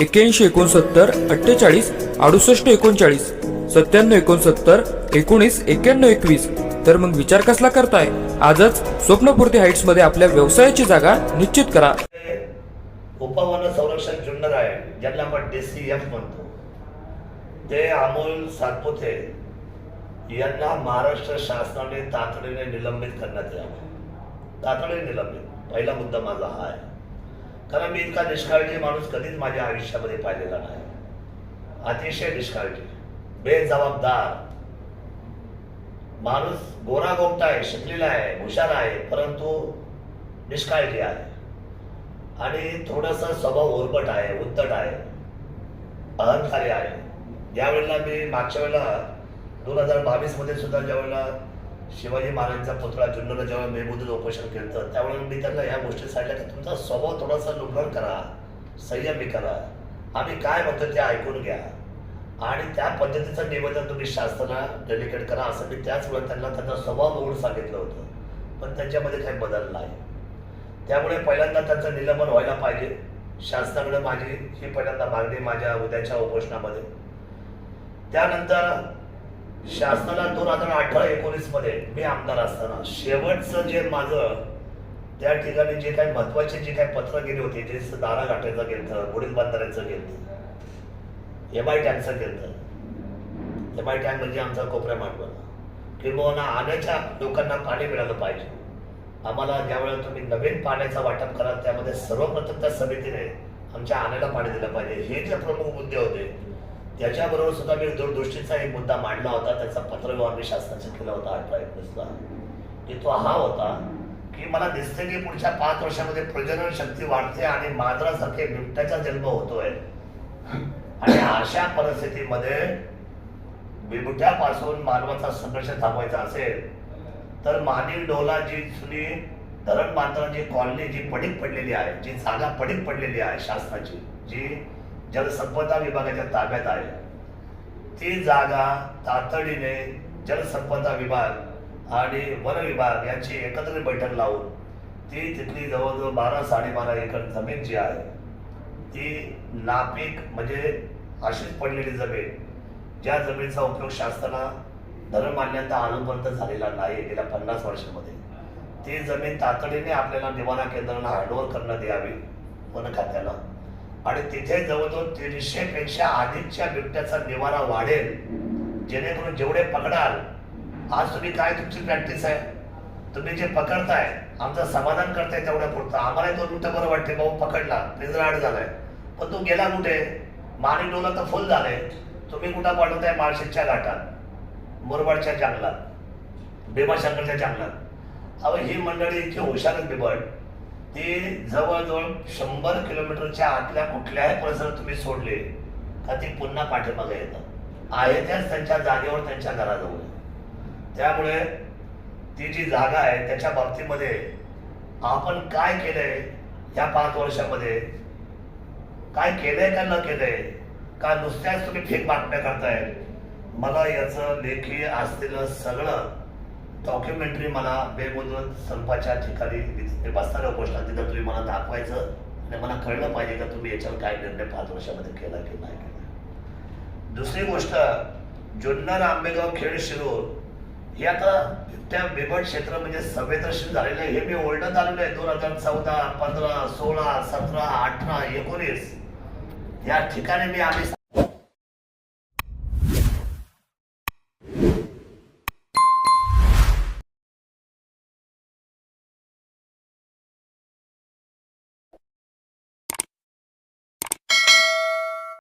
एक्क्याऐंशी एकोणसत्तर अठ्ठेचाळीस अडुसष्ट एकोणचाळीस सत्त्याण्णव एकोणसत्तर एकोणीस एक्क्याण्णव एकवीस. तर मग विचार कसला करताय? आजच स्वप्नपूर्ती हाईट्समध्ये आपल्या व्यवसायाची जागा निश्चित करा. उपवन संरक्षण जुन्नर आहे ज्यांना आपण डी सी एफ म्हणतो. ते अमोल सातपुते यांना महाराष्ट्र शासनाने तातडीने निलंबित करण्यात यावं. तातडीने निलंबित. पहिला मुद्दा माझा हा आहे. कारण मी इतका निष्काळजी माणूस कधीच माझ्या आयुष्यामध्ये पाहिलेला नाही. अतिशय निष्काळजी. बेजबाबदार. माणूस गोरा गोमटा आहे शिकलेला आहे हुशार आहे परंतु निष्काळजी आहे. आणि थोडासा स्वभाव ओरपट आहे उद्धट आहे अहंकारी आहे. ज्यावेळेला मी मागच्या वेळेला दोन हजार बावीसमध्ये सुद्धा ज्यावेळेला शिवाजी महाराजांचा पुतळा जुन्नरला जेव्हा मेहबूदून उपोषण केलं होतं त्यावेळेला मी त्यांना ह्या गोष्टी सांगितल्या की तुमचा स्वभाव थोडासा लुबडण करा संयमी करा. आम्ही काय म्हणतो ते ऐकून घ्या. आणि त्या पद्धतीचं निवेदन तुम्ही शासनाला डेलिकेट करा असं मी त्याच वेळेला त्यांना त्यांचा स्वभाव बघून सांगितलं होतं. पण त्यांच्यामध्ये काही बदल नाही. त्यामुळे पहिल्यांदा त्यांचं निलंबन व्हायला पाहिजे. शासनाकडे माझी ही पहिल्यांदा मागणी माझ्या उद्याच्या उपोषणामध्ये. त्यानंतर शासनाला दोन हजार अठरा एकोणीसमध्ये मी आमदार असताना शेवटचं जे माझं त्या ठिकाणी जे काही महत्त्वाचे जे काही पत्र गेले होती जे दारा घाटायचं गेलं गुढीत बांधारायचं गेलं एम आय टँकचं गेलं एम आय टँक म्हणजे आमचा कोपऱ्या मांडवला किंवा आण्याच्या लोकांना पाणी मिळालं पाहिजे. आम्हाला ज्यावेळेला तुम्ही नवीन पाण्याचा वाटप कराल त्यामध्ये सर्वप्रथम त्या समितीने आमच्या आण्याला पाणी दिलं पाहिजे. हे जे प्रमुख मुद्दे होते त्याच्याबरोबर सुद्धा मी दूरदृष्टीचा एक मुद्दा मांडला होता. त्याचा पत्रव्यवहार मी शासनाचा केला होता अठरा एकोणीसला की तो हा होता की मला दिसते की पुढच्या पाच वर्षामध्ये प्रजनन शक्ती वाढते आणि मांजरासारखे बिबट्याचा जन्म होतोय. आणि अशा परिस्थितीमध्ये बिबट्यापासून मानवाचा संघर्ष थांबवायचा असेल तर मानिल डोला जी जुनी धरण मांजराची कॉलनी जी पडीक पडलेली आहे जी जागा पडीक पडलेली आहे शासनाची जी जलसंपदा विभागाच्या ताब्यात आहे. ती जागा तातडीने जलसंपदा विभाग आणि वन विभाग यांची एकत्र बैठक लावून ती तिथली जवळजवळ बारा साडेबारा एकर जमीन जी आहे ती नापीक म्हणजे अशीच पडलेली जमीन ज्या जमिनीचा उपयोग शासनाला धर्ममान्यता अजूनपर्यंत झालेला नाही गेल्या पन्नास वर्षामध्ये. ती जमीन तातडीने आपल्याला निवारा केंद्राला हँडओव्हर करण्यात यावी वन खात्याला. आणि तिथे जवळजवळ तीनशे पेक्षा अधिकच्या बिबट्याचा निवारा वाढेल. जेणेकरून जेवढे पकडाल आज तुम्ही काय तुमची प्रॅक्टिस आहे? तुम्ही जे पकडताय आमचं समाधान करताय तेवढ्या पुरतं. आम्हाला दोन मिनिटं बरं वाटते भाऊ पकडला. पिंजरा झालाय. पण तू गेला कुठे? माणी डोला तर फुल झालंय. तुम्ही कुठं पाठवताय? माळशेच्या घाटात. मुरबाडच्या जंगलात. भीमाशंकरच्या जंगलात. अहो ही मंडळी इतकी हुशार आहेत बिबट. ती जवळजवळ शंभर किलोमीटरच्या आतल्या कुठल्याही परिसरात तुम्ही सोडले का ती पुन्हा पाठीमागे येतात आहे त्याच त्यांच्या जागेवर त्यांच्या घराजवळ. त्यामुळे ती जी जागा आहे त्याच्या बाबतीमध्ये आपण काय केलंय या पाच वर्षामध्ये? काय केलंय का न केलंय? का नुसत्याच तुम्ही फेक बातम्या करताय? मला याचं लेखी असलेलं सगळं डॉक्युमेंटरी मला बेमुदत स्वरूपाच्या ठिकाणी बसणाऱ्या गोष्ट तिथं तुम्ही मला दाखवायचं आणि मला कळलं पाहिजे का तुम्ही याच्यावर काय निर्णय पाच वर्षामध्ये केला की नाही केला. दुसरी गोष्ट जुन्नर आंबेगाव खेड शिरूर हे आता त्या बिबट क्षेत्र म्हणजे संवेदनशील झालेलं आहे. हे मी ओरडत आलेलो आहे. दोन हजार चौदा पंधरा सोळा सतरा अठरा एकोणीस या ठिकाणी मी आम्ही